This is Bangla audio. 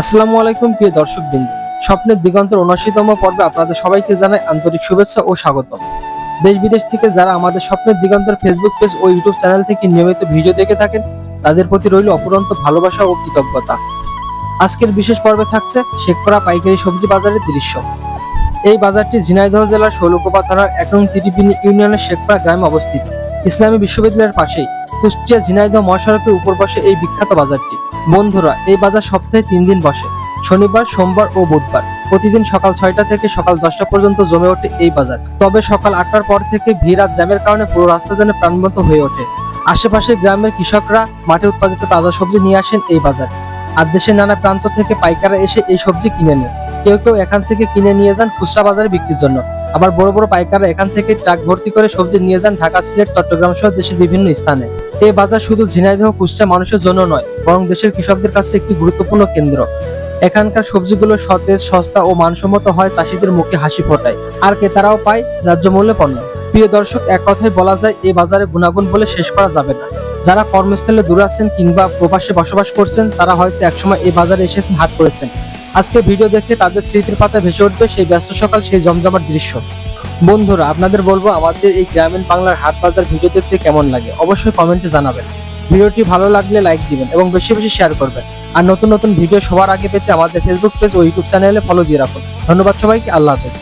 আসসালামু আলাইকুম, প্রিয় দর্শক বিন্দু স্বপ্নের দিগন্তের উনআশিতম পর্বে আপনাদের সবাইকে জানাই আন্তরিক শুভেচ্ছা ও স্বাগত দেশ বিদেশ থেকে যারা আমাদের স্বপ্নের দিগন্তের ফেসবুক পেজ ও ইউটিউব চ্যানেল থেকে নিয়মিত ভিডিও দেখে থাকেন, তাদের প্রতি রইল অপুরন্ত ভালোবাসা ও কৃতজ্ঞতা। আজকের বিশেষ পর্বে থাকছে শেখপাড়া পাইকারি সবজি বাজারের দৃশ্য। এই বাজারটি ঝিনাইদহ জেলার শৈলকুপা থানার এক নং ইউনিয়নের শেখপাড়া গ্রামে অবস্থিত। ইসলামী বিশ্ববিদ্যালয়ের পাশেই কুষ্টিয়া ঝিনাইদহ মহাসড়কের উপর বসে এই বিখ্যাত বাজারটি। বন্ধুরা, এই বাজার সপ্তাহে তিন দিন বসে। শনিবার, সোমবার ও বুধবার। প্রতিদিন সকাল ছয়টা থেকে সকাল দশটা পর্যন্ত জমে ওঠে এই বাজার। তবে সকাল আটটার পর থেকে ভিড় আর জ্যামের কারণে পুরো রাস্তা যেন প্রাণবন্ত হয়ে ওঠে। আশেপাশের গ্রামের কৃষকরা মাঠে উৎপাদিত তাজা সবজি নিয়ে আসেন এই বাজারে। আর দেশের নানা প্রান্ত থেকে পাইকাররা এসে এই সবজি কিনে নেন। কেউ কেউ এখান থেকে কিনে নিয়ে যান খুচরা বাজারে বিক্রির জন্য। আবার বড় বড় পাইকাররা এখান থেকে ট্রাক ভর্তি করে সবজি নিয়ে যান ঢাকা, সিলেট, চট্টগ্রাম সহ দেশের বিভিন্ন স্থানে। এই বাজার শুধু ঝিনাইদহ, কুষ্টিয়া মানুষের জন্য নয়, বরং দেশের কৃষকদের কাছে একটি গুরুত্বপূর্ণ কেন্দ্র। এখানকার সবজিগুলো সতেজ, সস্তা ও মানসম্মত হয় চাষিদের মুখে হাসি ফোটায়। আর ক্রেতারাও পায় ন্যায্য মূল্যে পণ্য। প্রিয় দর্শক, এক কথায় বলা যায় এই বাজারে গুণাগুণ বলে শেষ করা যাবে না। যারা কর্মস্থলে দূরে আছেন কিংবা প্রবাসে বসবাস করছেন, তারা হয়তো একসময় এই বাজারে এসেছেন, হাট করেছেন। আজকে ভিডিও দেখতে তাদের স্মৃতির পাতা ভেসে উঠবে সেই ব্যস্ত সকাল, সেই জমজমার দৃশ্য। বন্ধুরা, আপনাদের বলব আমাদের এই গ্রামীণ বাংলার হাট বাজার ভিডিও দেখতে কেমন লাগে? অবশ্যই কমেন্টে জানাবেন। ভিডিওটি ভালো লাগলে লাইক দিবেন এবং বেশি বেশি শেয়ার করবেন। আর নতুন নতুন ভিডিও সবার আগে পেতে আমাদের ফেসবুক পেজ ও ইউটিউব চ্যানেলে ফলো দিয়ে রাখুন। ধন্যবাদ সবাইকে, আল্লাহ হাফেজ।